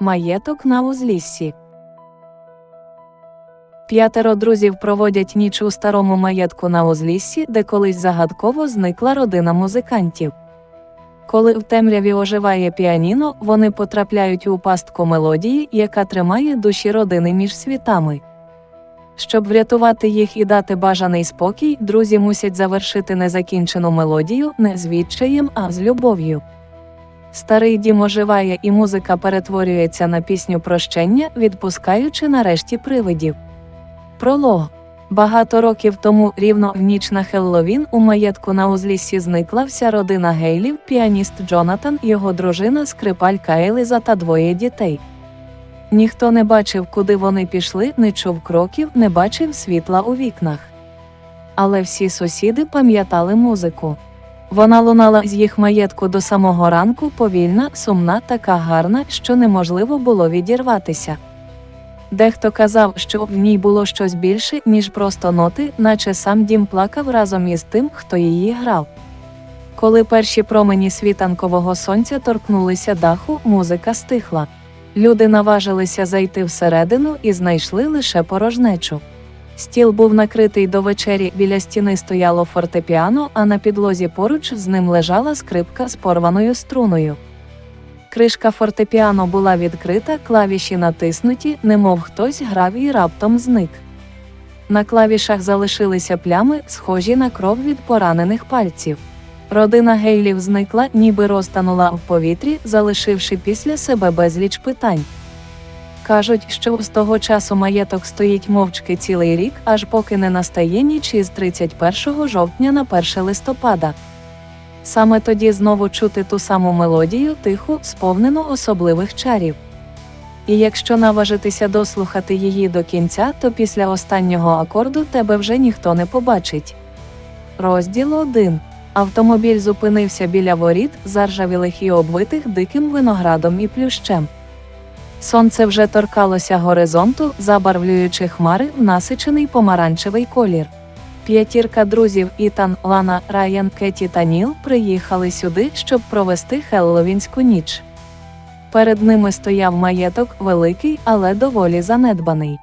Маєток на узліссі. П'ятеро друзів проводять ніч у старому маєтку на узліссі, де колись загадково зникла родина музикантів. Коли в темряві оживає піаніно, вони потрапляють у пастку мелодії, яка тримає душі родини між світами. Щоб врятувати їх і дати бажаний спокій, друзі мусять завершити незакінчену мелодію не з відчаєм, а з любов'ю. Старий дім оживає і музика перетворюється на пісню прощення, відпускаючи нарешті привидів. Пролог. Багато років тому, рівно в ніч на Хелловін, у маєтку на узліссі зникла вся родина Гейлів, піаніст Джонатан, його дружина, скрипалька Еліза та двоє дітей. Ніхто не бачив, куди вони пішли, не чув кроків, не бачив світла у вікнах. Але всі сусіди пам'ятали музику. Вона лунала з їх маєтку до самого ранку, повільна, сумна, така гарна, що неможливо було відірватися. Дехто казав, що в ній було щось більше, ніж просто ноти, наче сам дім плакав разом із тим, хто її грав. Коли перші промені світанкового сонця торкнулися даху, музика стихла. Люди наважилися зайти всередину і знайшли лише порожнечу. Стіл був накритий до вечері, біля стіни стояло фортепіано, а на підлозі поруч з ним лежала скрипка з порваною струною. Кришка фортепіано була відкрита, клавіші натиснуті, немов хтось грав і раптом зник. На клавішах залишилися плями, схожі на кров від поранених пальців. Родина Гейлів зникла, ніби розтанула в повітрі, залишивши після себе безліч питань. Кажуть, що з того часу маєток стоїть мовчки цілий рік, аж поки не настає ніч із 31 жовтня на 1 листопада. Саме тоді знову чути ту саму мелодію, тиху, сповнену особливих чарів. І якщо наважитися дослухати її до кінця, то після останнього акорду тебе вже ніхто не побачить. Розділ 1. Автомобіль зупинився біля воріт, заржавілих і обвитих диким виноградом і плющем. Сонце вже торкалося горизонту, забарвлюючи хмари в насичений помаранчевий колір. П'ятірка друзів Ітан, Лана, Райан, Кеті та Ніл приїхали сюди, щоб провести Хелловінську ніч. Перед ними стояв маєток, великий, але доволі занедбаний.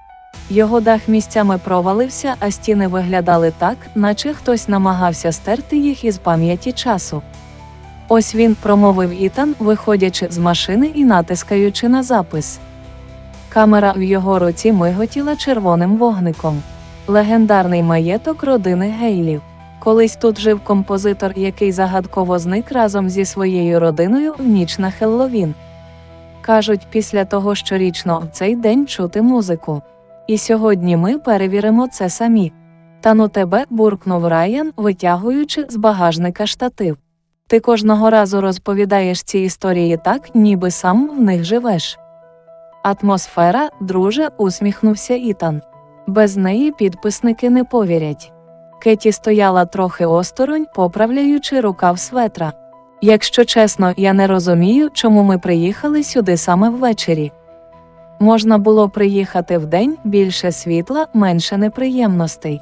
Його дах місцями провалився, а стіни виглядали так, наче хтось намагався стерти їх із пам'яті часу. Ось він промовив Ітан, виходячи з машини і натискаючи на запис. Камера в його руці миготіла червоним вогником. Легендарний маєток родини Гейлів. Колись тут жив композитор, який загадково зник разом зі своєю родиною в ніч на Хелловін. Кажуть, після того щорічно в цей день чути музику. І сьогодні ми перевіримо це самі. Та ну тебе буркнув Райан, витягуючи з багажника штатив. Ти кожного разу розповідаєш ці історії так, ніби сам в них живеш. Атмосфера, друже, усміхнувся Ітан. Без неї підписники не повірять. Кеті стояла трохи осторонь, поправляючи рукав светра. Якщо чесно, я не розумію, чому ми приїхали сюди саме ввечері. Можна було приїхати вдень більше світла, менше неприємностей.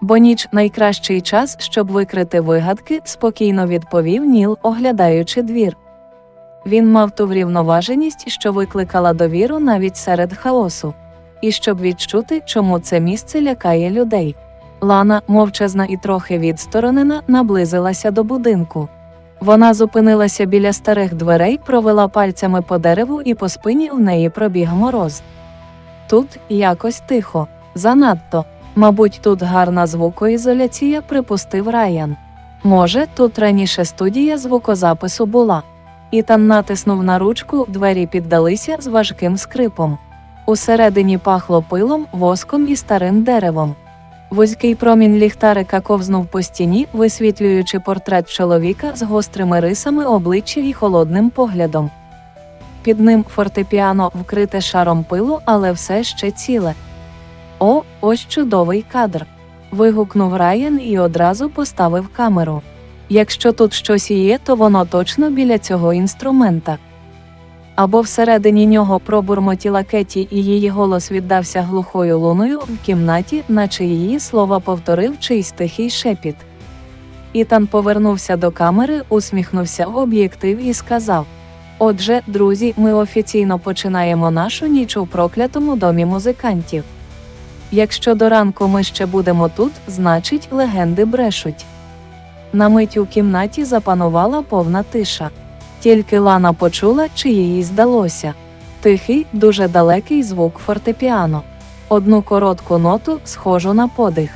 Бо ніч найкращий час, щоб викрити вигадки, спокійно відповів Ніл, оглядаючи двір. Він мав ту врівноваженість, що викликала довіру навіть серед хаосу, і щоб відчути, чому це місце лякає людей. Лана, мовчазна і трохи відсторонена, наблизилася до будинку. Вона зупинилася біля старих дверей, провела пальцями по дереву і по спині в неї пробіг мороз. Тут якось тихо, занадто. Мабуть, тут гарна звукоізоляція, припустив Райан. Може, тут раніше студія звукозапису була. Ітан натиснув на ручку, двері піддалися з важким скрипом. Усередині пахло пилом, воском і старим деревом. Вузький промінь ліхтарика ковзнув по стіні, висвітлюючи портрет чоловіка з гострими рисами обличчя і холодним поглядом. Під ним фортепіано вкрите шаром пилу, але все ще ціле. О, ось чудовий кадр. вигукнув Райан і одразу поставив камеру. Якщо тут щось є, то воно точно біля цього інструмента. Або всередині нього пробурмотіла Кеті, і її голос віддався глухою луною в кімнаті, наче її слова повторив чийсь тихий шепіт. Ітан повернувся до камери, усміхнувся в об'єктив і сказав: Отже, друзі, ми офіційно починаємо нашу ніч у проклятому домі музикантів. Якщо до ранку ми ще будемо тут, значить легенди брешуть. На мить у кімнаті запанувала повна тиша. Тільки Лана почула, чи їй здалося. Тихий, дуже далекий звук фортепіано. Одну коротку ноту, схожу на подих.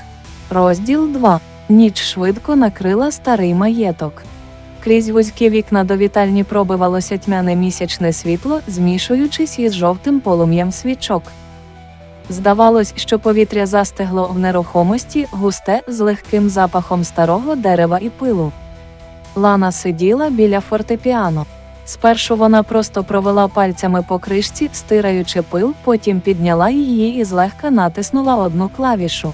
Розділ 2. Ніч швидко накрила старий маєток. Крізь вузькі вікна до вітальні пробивалося тьмяне місячне світло, змішуючись із жовтим полум'ям свічок. Здавалось, що повітря застигло в нерухомості, густе з легким запахом старого дерева і пилу. Лана сиділа біля фортепіано. Спершу вона просто провела пальцями по кришці, стираючи пил, потім підняла її і злегка натиснула одну клавішу.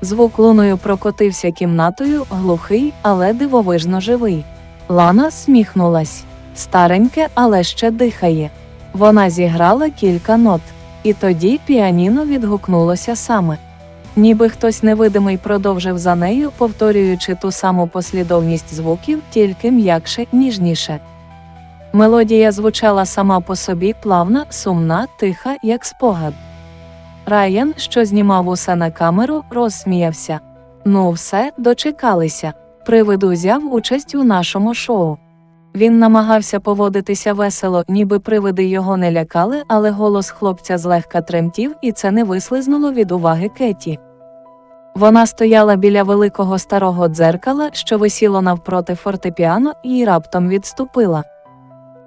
Звук луною прокотився кімнатою, глухий, але дивовижно живий. Лана сміхнулась. Стареньке, але ще дихає. Вона зіграла кілька нот, і тоді піаніно відгукнулося саме. Ніби хтось невидимий продовжив за нею, повторюючи ту саму послідовність звуків, тільки м'якше, ніжніше. Мелодія звучала сама по собі плавна, сумна, тиха, як спогад. Райан, що знімав усе на камеру, розсміявся. Ну, все, дочекалися. Привид узяв участь у нашому шоу. Він намагався поводитися весело, ніби привиди його не лякали, але голос хлопця злегка тремтів, і це не вислизнуло від уваги Кеті. Вона стояла біля великого старого дзеркала, що висіло навпроти фортепіано, і раптом відступила.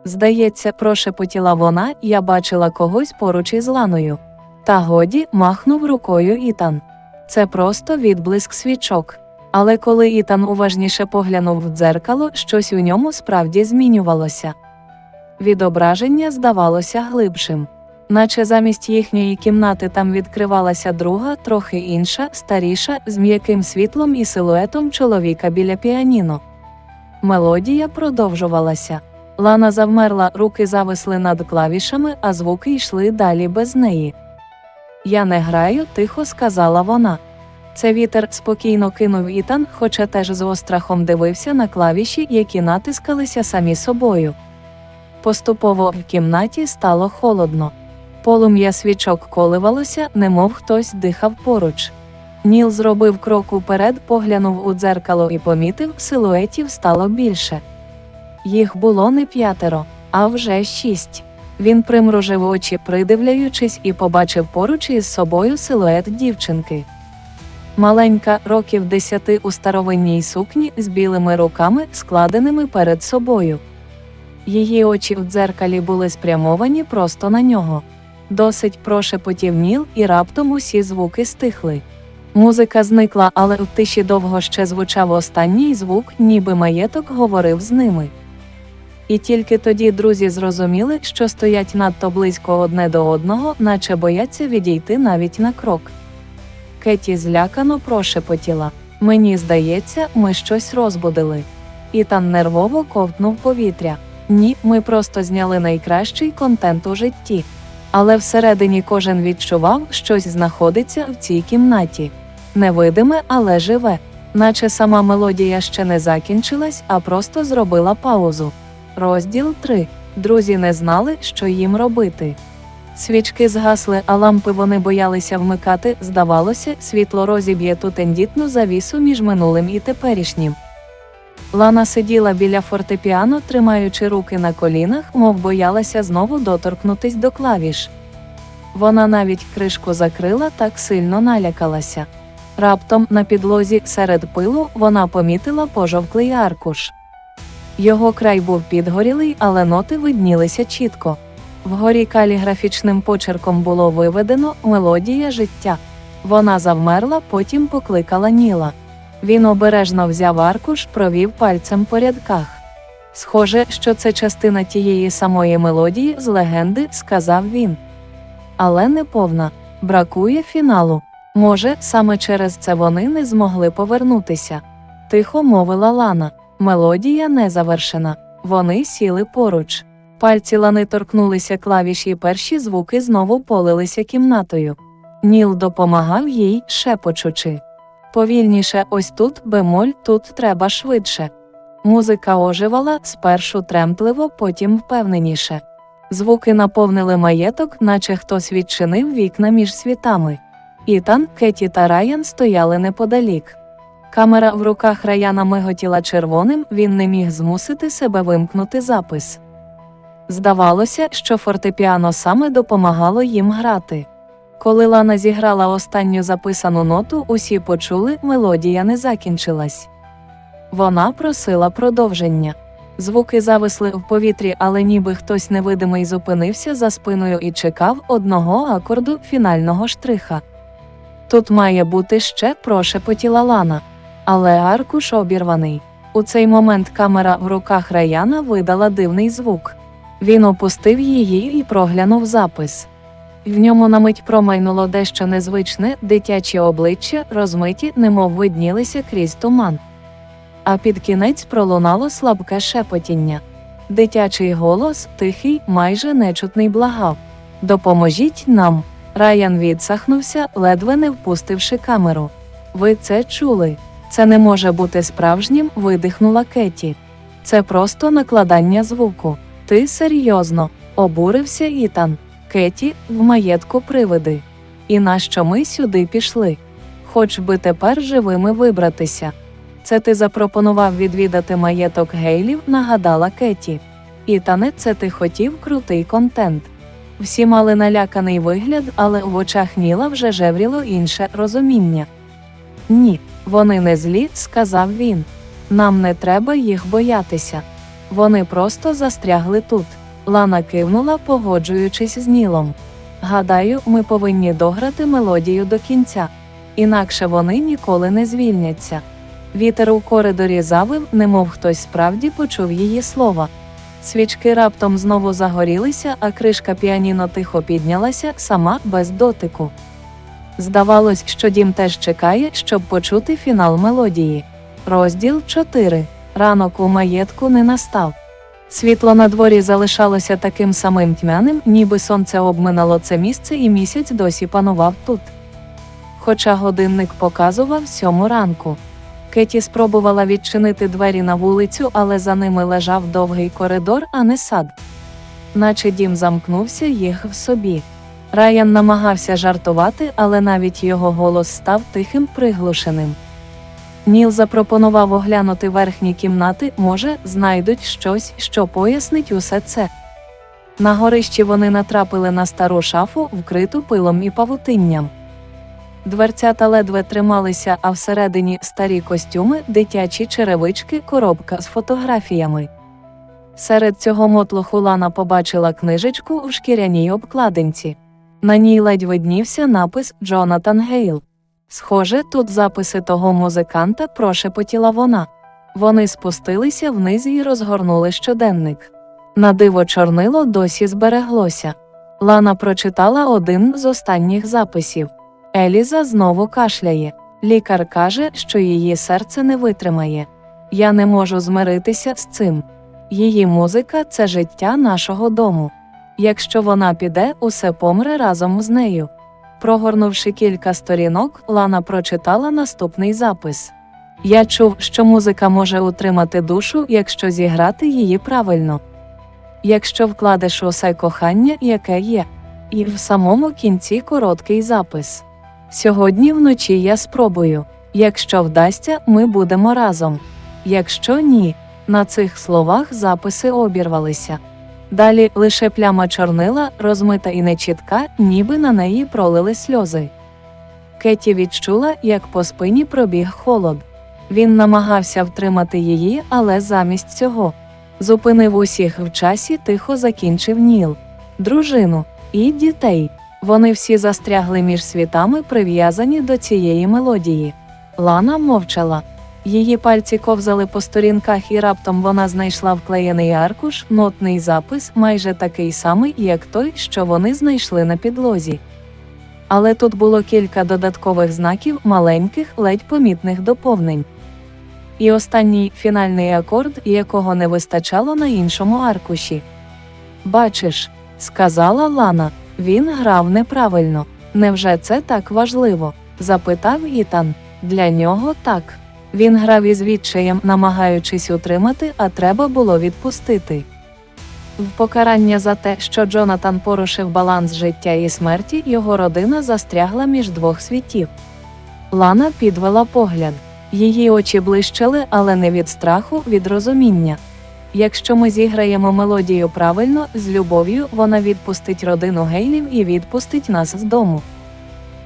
Здається, прошепотіла вона, я бачила когось поруч із ланою. Та годі махнув рукою Ітан. Це просто відблиск свічок. Але коли Ітан уважніше поглянув в дзеркало, щось у ньому справді змінювалося. Відображення здавалося глибшим. Наче замість їхньої кімнати там відкривалася друга, трохи інша, старіша, з м'яким світлом і силуетом чоловіка біля піаніно. Мелодія продовжувалася. Лана завмерла, руки зависли над клавішами, а звуки йшли далі без неї. Я не граю, тихо сказала вона. Це вітер спокійно кинув Ітан, хоча теж з острахом дивився на клавіші, які натискалися самі собою. Поступово в кімнаті стало холодно. Полум'я свічок коливалося, немов хтось дихав поруч. Ніл зробив крок уперед, поглянув у дзеркало і помітив, силуетів стало більше. Їх було не п'ятеро, а вже шість. Він примружив очі, придивляючись, і побачив поруч із собою силует дівчинки. Маленька, років десяти у старовинній сукні з білими руками, складеними перед собою. Її очі в дзеркалі були спрямовані просто на нього. Досить прошепотів Ніл, і раптом усі звуки стихли. Музика зникла, але в тиші довго ще звучав останній звук, ніби маєток говорив з ними. І тільки тоді друзі зрозуміли, що стоять надто близько одне до одного, наче бояться відійти навіть на крок. Кеті злякано прошепотіла. Мені здається, ми щось розбудили. Ітан нервово ковтнув повітря. Ні, ми просто зняли найкращий контент у житті. Але всередині кожен відчував, щось знаходиться в цій кімнаті. Невидиме, але живе. Наче сама мелодія ще не закінчилась, а просто зробила паузу. Розділ 3. Друзі не знали, що їм робити. Свічки згасли, а лампи вони боялися вмикати. Здавалося, світло розіб'є ту тендітну завісу між минулим і теперішнім. Лана сиділа біля фортепіано, тримаючи руки на колінах, мов боялася знову доторкнутись до клавіш. Вона навіть кришку закрила, так сильно налякалася. Раптом на підлозі серед пилу вона помітила пожовклий аркуш. Його край був підгорілий, але ноти виднілися чітко. Вгорі каліграфічним почерком було виведено мелодія життя. Вона завмерла, потім покликала Ніла. Він обережно взяв аркуш, провів пальцем по рядках. Схоже, що це частина тієї самої мелодії з легенди, сказав він. Але не повна. Бракує фіналу. Може, саме через це вони не змогли повернутися. Тихо мовила Лана. Мелодія не завершена. Вони сіли поруч. Пальці лани торкнулися клавіш і перші звуки знову полилися кімнатою. Ніл допомагав їй, шепочучи. Повільніше, ось тут бемоль, тут треба швидше. Музика оживала спершу тремтливо, потім впевненіше. Звуки наповнили маєток, наче хтось відчинив вікна між світами. Ітан, Кеті та Райан стояли неподалік. Камера в руках Раяна миготіла червоним, він не міг змусити себе вимкнути запис. Здавалося, що фортепіано саме допомагало їм грати. Коли Лана зіграла останню записану ноту, усі почули, мелодія не закінчилась. Вона просила продовження. Звуки зависли в повітрі, але ніби хтось невидимий зупинився за спиною і чекав одного акорду фінального штриха. Тут має бути ще прошепотіла Лана. Але аркуш обірваний. У цей момент камера в руках Раяна видала дивний звук. Він опустив її і проглянув запис. В ньому на мить промайнуло дещо незвичне, дитячі обличчя, розмиті, немов виднілися крізь туман. А під кінець пролунало слабке шепотіння. Дитячий голос, тихий, майже нечутний, благав. Допоможіть нам. Раян відсахнувся, ледве не впустивши камеру. Ви це чули? Це не може бути справжнім, видихнула Кеті. Це просто накладання звуку. Ти серйозно, обурився Ітан. Кеті, в маєтку привиди. І нащо ми сюди пішли? Хоч би тепер живими вибратися. Це ти запропонував відвідати маєток гейлів, нагадала Кеті. Ітане, це ти хотів крутий контент. Всі мали наляканий вигляд, але в очах Ніла вже жевріло інше розуміння. Ні, вони не злі, сказав він. Нам не треба їх боятися. Вони просто застрягли тут. Лана кивнула, погоджуючись з Нілом. Гадаю, ми повинні дограти мелодію до кінця, інакше вони ніколи не звільняться. Вітер у коридорі завив, немов хтось справді почув її слова. Свічки раптом знову загорілися, а кришка піаніно тихо піднялася сама без дотику. Здавалось, що дім теж чекає, щоб почути фінал мелодії. Розділ 4. Ранок у маєтку не настав. Світло на дворі залишалося таким самим тьмяним, ніби сонце обминало це місце і місяць досі панував тут. Хоча годинник показував сьому ранку. Кеті спробувала відчинити двері на вулицю, але за ними лежав довгий коридор, а не сад. Наче дім замкнувся їх в собі. Райан намагався жартувати, але навіть його голос став тихим приглушеним. Ніл запропонував оглянути верхні кімнати, може, знайдуть щось, що пояснить усе це. На горищі вони натрапили на стару шафу, вкриту пилом і павутинням. Дверцята ледве трималися, а всередині старі костюми, дитячі черевички, коробка з фотографіями. Серед цього мотлоху Лана побачила книжечку в шкіряній обкладинці. На ній ледь виднівся напис Джонатан Гейл. Схоже, тут записи того музиканта прошепотіла вона. Вони спустилися вниз і розгорнули щоденник. На диво чорнило досі збереглося. Лана прочитала один з останніх записів. Еліза знову кашляє. Лікар каже, що її серце не витримає. Я не можу змиритися з цим. Її музика це життя нашого дому. Якщо вона піде, усе помре разом з нею. Прогорнувши кілька сторінок, Лана прочитала наступний запис. Я чув, що музика може утримати душу, якщо зіграти її правильно. Якщо вкладеш усе кохання, яке є, і в самому кінці короткий запис. Сьогодні вночі я спробую. Якщо вдасться, ми будемо разом. Якщо ні, на цих словах записи обірвалися. Далі лише пляма чорнила, розмита і нечітка, ніби на неї пролили сльози. Кеті відчула, як по спині пробіг холод. Він намагався втримати її, але замість цього зупинив усіх в часі, тихо закінчив Ніл, дружину і дітей. Вони всі застрягли між світами, прив'язані до цієї мелодії. Лана мовчала. Її пальці ковзали по сторінках, і раптом вона знайшла вклеєний аркуш, нотний запис, майже такий самий, як той, що вони знайшли на підлозі. Але тут було кілька додаткових знаків, маленьких, ледь помітних доповнень. І останній фінальний акорд, якого не вистачало на іншому аркуші. Бачиш, сказала Лана, він грав неправильно. Невже це так важливо? запитав Ітан. Для нього так. Він грав із відчаєм, намагаючись утримати, а треба було відпустити. В покарання за те, що Джонатан порушив баланс життя і смерті, його родина застрягла між двох світів. Лана підвела погляд. Її очі блищали, але не від страху, від розуміння. Якщо ми зіграємо мелодію правильно, з любов'ю, вона відпустить родину гейлів і відпустить нас з дому.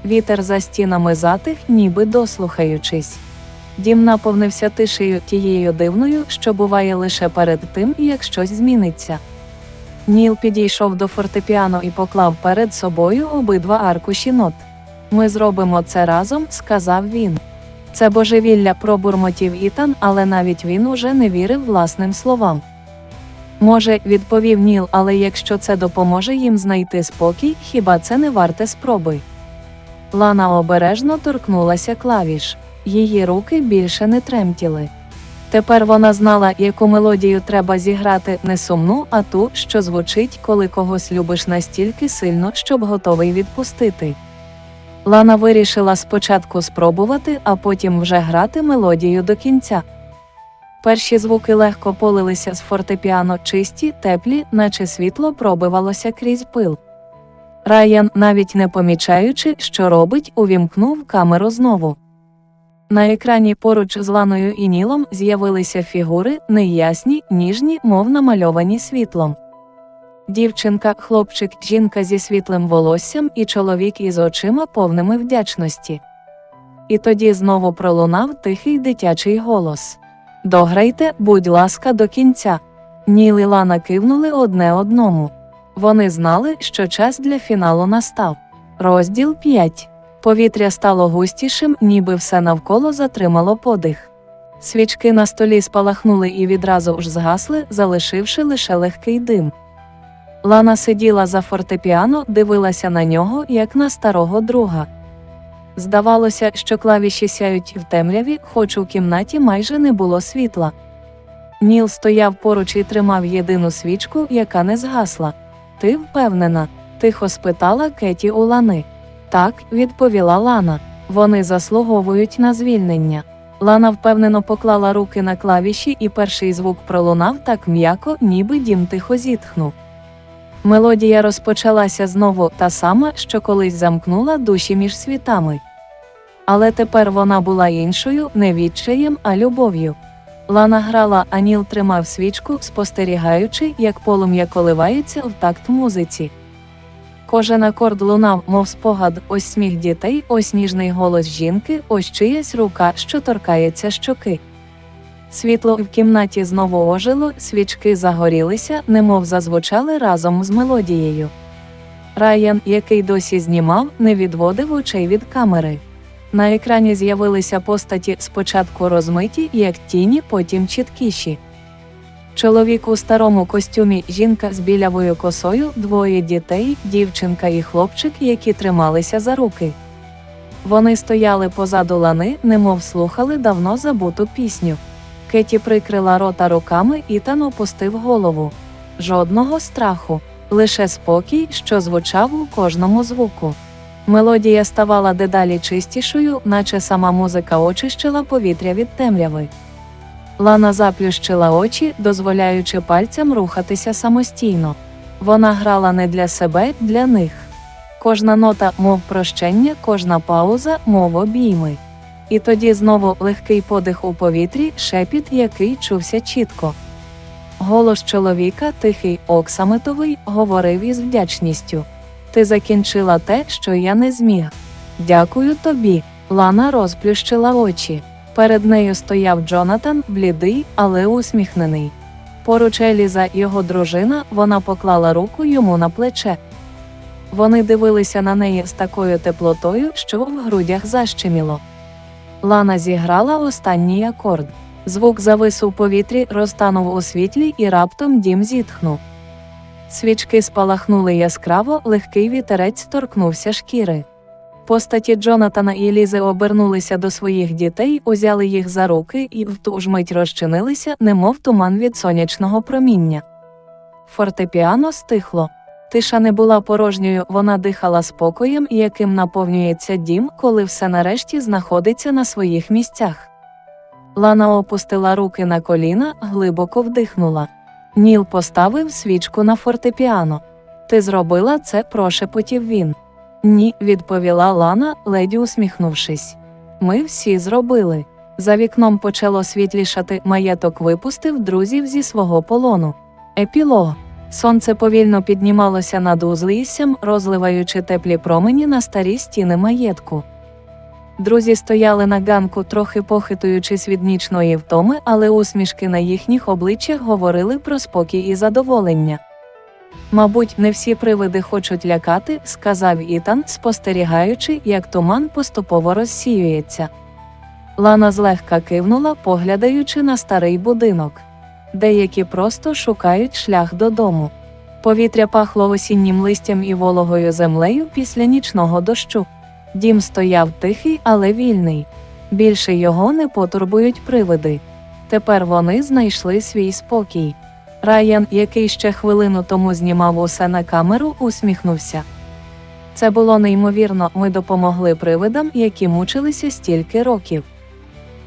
Вітер за стінами затих, ніби дослухаючись. Дім наповнився тишею тією дивною, що буває лише перед тим, як щось зміниться. Ніл підійшов до фортепіано і поклав перед собою обидва аркуші нот. Ми зробимо це разом, сказав він. Це божевілля пробурмотів Ітан, але навіть він уже не вірив власним словам. Може, відповів Ніл, але якщо це допоможе їм знайти спокій, хіба це не варте спроби? Лана обережно торкнулася клавіш. Її руки більше не тремтіли. Тепер вона знала, яку мелодію треба зіграти не сумну, а ту, що звучить, коли когось любиш настільки сильно, щоб готовий відпустити. Лана вирішила спочатку спробувати, а потім вже грати мелодію до кінця. Перші звуки легко полилися з фортепіано чисті, теплі, наче світло пробивалося крізь пил. Райан, навіть не помічаючи, що робить, увімкнув камеру знову. На екрані поруч з Ланою і Нілом з'явилися фігури, неясні, ніжні, мов намальовані світлом. Дівчинка, хлопчик, жінка зі світлим волоссям і чоловік із очима повними вдячності. І тоді знову пролунав тихий дитячий голос Дограйте, будь ласка, до кінця. Ніл і Лана кивнули одне одному. Вони знали, що час для фіналу настав. Розділ 5 Повітря стало густішим, ніби все навколо затримало подих. Свічки на столі спалахнули і відразу ж згасли, залишивши лише легкий дим. Лана сиділа за фортепіано, дивилася на нього, як на старого друга. Здавалося, що клавіші сяють в темряві, хоч у кімнаті майже не було світла. Ніл стояв поруч і тримав єдину свічку, яка не згасла. Ти впевнена? тихо спитала Кеті у Лани. Так, відповіла Лана. Вони заслуговують на звільнення. Лана впевнено поклала руки на клавіші, і перший звук пролунав так м'яко, ніби дім тихо зітхнув. Мелодія розпочалася знову та сама, що колись замкнула душі між світами. Але тепер вона була іншою, не відчаєм, а любов'ю. Лана грала, а Ніл тримав свічку, спостерігаючи, як полум'я коливається в такт музиці. Кожен акорд лунав, мов спогад, ось сміх дітей, ось ніжний голос жінки, ось чиясь рука, що торкається щоки. Світло в кімнаті знову ожило, свічки загорілися, немов зазвучали разом з мелодією. Райан, який досі знімав, не відводив очей від камери. На екрані з'явилися постаті спочатку розмиті, як тіні, потім чіткіші. Чоловік у старому костюмі, жінка з білявою косою, двоє дітей, дівчинка і хлопчик, які трималися за руки. Вони стояли позаду лани, немов слухали давно забуту пісню. Кеті прикрила рота руками, і Тан опустив голову. Жодного страху, лише спокій, що звучав у кожному звуку. Мелодія ставала дедалі чистішою, наче сама музика очищила повітря від темряви. Лана заплющила очі, дозволяючи пальцям рухатися самостійно. Вона грала не для себе, для них. Кожна нота, мов прощення, кожна пауза, мов обійми. І тоді знову легкий подих у повітрі, шепіт, який чувся чітко. Голос чоловіка, тихий, оксамитовий, говорив із вдячністю. Ти закінчила те, що я не зміг. Дякую тобі. Лана розплющила очі. Перед нею стояв Джонатан, блідий, але усміхнений. Поруч Еліза, його дружина, вона поклала руку йому на плече. Вони дивилися на неї з такою теплотою, що в грудях защеміло. Лана зіграла останній акорд. Звук завис у повітрі, розтанув у світлі і раптом дім зітхнув. Свічки спалахнули яскраво, легкий вітерець торкнувся шкіри. Постаті Джонатана і Лізи обернулися до своїх дітей, узяли їх за руки і в ту ж мить розчинилися, немов туман від сонячного проміння. Фортепіано стихло. Тиша не була порожньою, вона дихала спокоєм, яким наповнюється дім, коли все нарешті знаходиться на своїх місцях. Лана опустила руки на коліна, глибоко вдихнула. Ніл поставив свічку на фортепіано. Ти зробила це, прошепотів він. Ні, відповіла Лана, леді усміхнувшись. Ми всі зробили. За вікном почало світлішати, маєток випустив друзів зі свого полону. Епілог. Сонце повільно піднімалося над узліссям, розливаючи теплі промені на старі стіни маєтку. Друзі стояли на ганку, трохи похитуючись від нічної втоми, але усмішки на їхніх обличчях говорили про спокій і задоволення. Мабуть, не всі привиди хочуть лякати, сказав Ітан, спостерігаючи, як туман поступово розсіюється. Лана злегка кивнула, поглядаючи на старий будинок. Деякі просто шукають шлях додому. Повітря пахло осіннім листям і вологою землею після нічного дощу. Дім стояв тихий, але вільний. Більше його не потурбують привиди. Тепер вони знайшли свій спокій. Райан, який ще хвилину тому знімав усе на камеру, усміхнувся. Це було неймовірно, ми допомогли привидам, які мучилися стільки років.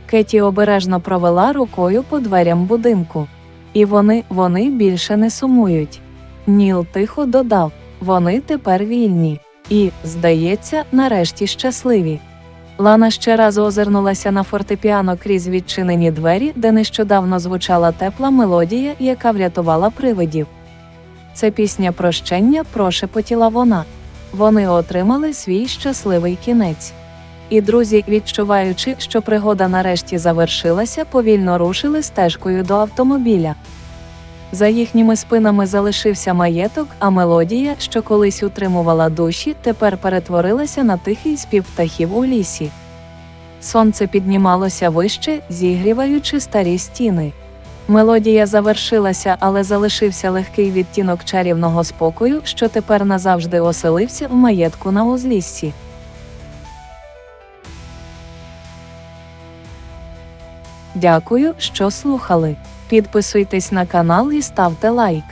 Кеті обережно провела рукою по дверям будинку. І вони, вони більше не сумують. Ніл тихо додав вони тепер вільні. І, здається, нарешті щасливі. Лана ще раз озирнулася на фортепіано крізь відчинені двері, де нещодавно звучала тепла мелодія, яка врятувала привидів. Це пісня прощення прошепотіла вона. Вони отримали свій щасливий кінець. І друзі, відчуваючи, що пригода нарешті завершилася, повільно рушили стежкою до автомобіля. За їхніми спинами залишився маєток, а мелодія, що колись утримувала душі, тепер перетворилася на тихий спів птахів у лісі. Сонце піднімалося вище, зігріваючи старі стіни. Мелодія завершилася, але залишився легкий відтінок чарівного спокою, що тепер назавжди оселився в маєтку на узліссі. Дякую, що слухали. Підписуйтесь на канал і ставте лайк.